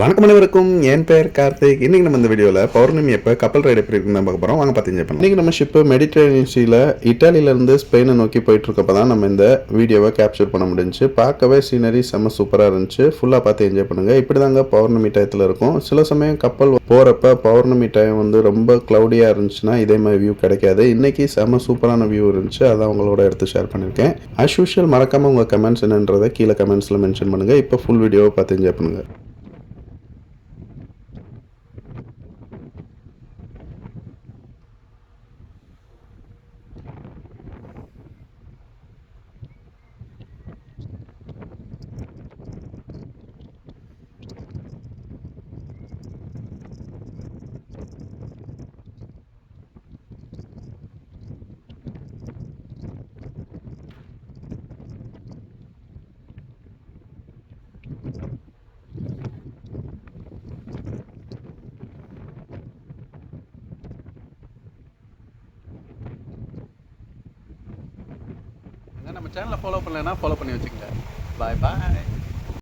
வணக்கம் அனைவருக்கும். என் பெயர் கார்த்திக். இன்னைக்கு நம்ம இந்த வீடியோவில் பௌர்ணமி எப்போ கப்பல் ரைடு எப்படி இருக்குன்னு பார்க்க போகிறோம் வாங்க பார்த்து என்ஜாய் பண்ணலாம். இன்னைக்கு நம்ம ஷிப்பு மெடிட்டரேனியன் சீல இட்டாலியிலேருந்து ஸ்பெயினை நோக்கி போயிட்டு தான் நம்ம இந்த வீடியோவை கேப்சர் பண்ண முடிஞ்சுச்சு. பார்க்கவே சீனரி செம்ம சூப்பராக இருந்துச்சு. ஃபுல்லாக பார்த்து என்ஜாய் பண்ணுங்கள் இப்படி தாங்க பௌர்ணமி டயத்தில் இருக்கும். சில சமயம் கப்பல் போகிறப்ப பௌர்ணமி டைம் வந்து ரொம்ப க்ளவுடியாக இருந்துச்சுன்னா இதே மாதிரி வியூ கிடைக்காது. இன்றைக்கி செம்ம சூப்பரான வியூ இருந்துச்சு. அதான் உங்களோட எடுத்து ஷேர் பண்ணியிருக்கேன். அஸ் யூஷுவல் மறக்காமல் உங்கள் கமெண்ட்ஸ் என்னன்றதை கீழே கமெண்ட்ஸில் மென்ஷன் பண்ணுங்கள் இப்போ ஃபுல் வீடியோவை பார்த்து என்ஜாய் பண்ணுங்கள் நம்ம சேனலை ஃபாலோ பண்ணலைன்னா ஃபாலோ பண்ணி வச்சுக்கோங்க. பாய் பாய்